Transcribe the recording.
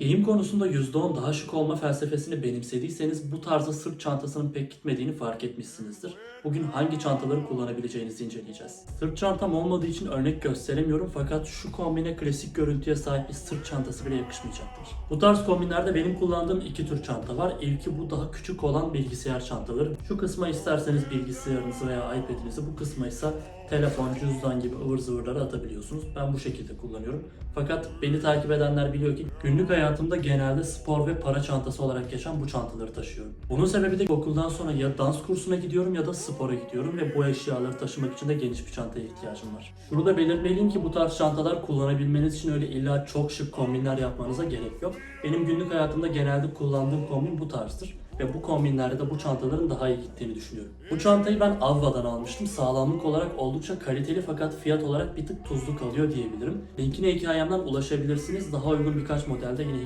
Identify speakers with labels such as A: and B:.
A: Giyim konusunda %10 daha şık olma felsefesini benimsediyseniz bu tarzda sırt çantasının pek gitmediğini fark etmişsinizdir. Bugün hangi çantaları kullanabileceğinizi inceleyeceğiz. Sırt çantam olmadığı için örnek gösteremiyorum fakat şu kombine klasik görüntüye sahip bir sırt çantası bile yakışmayacaktır. Bu tarz kombinlerde benim kullandığım iki tür çanta var. İlki bu daha küçük olan bilgisayar çantaları. Şu kısma isterseniz bilgisayarınızı veya iPad'inizi bu kısma ise telefon, cüzdan gibi ıvır zıvırları atabiliyorsunuz. Ben bu şekilde kullanıyorum. Fakat beni takip edenler biliyor ki günlük hayatımda genelde spor ve para çantası olarak geçen bu çantaları taşıyorum. Bunun sebebi de okuldan sonra ya dans kursuna gidiyorum ya da spora gidiyorum ve bu eşyaları taşımak için de geniş bir çantaya ihtiyacım var. Şunu da belirtmeliyim ki bu tarz çantalar kullanabilmeniz için öyle illa çok şık kombinler yapmanıza gerek yok. Benim günlük hayatımda genelde kullandığım kombin bu tarzdır ve bu kombinlerde de bu çantaların daha iyi gittiğini düşünüyorum. Bu çantayı ben Avva'dan almıştım. Sağlamlık olarak oldukça kaliteli fakat fiyat olarak bir tık tuzlu kalıyor diyebilirim. Linkine hikayemden ulaşabilirsiniz. Daha uygun birkaç modelde yine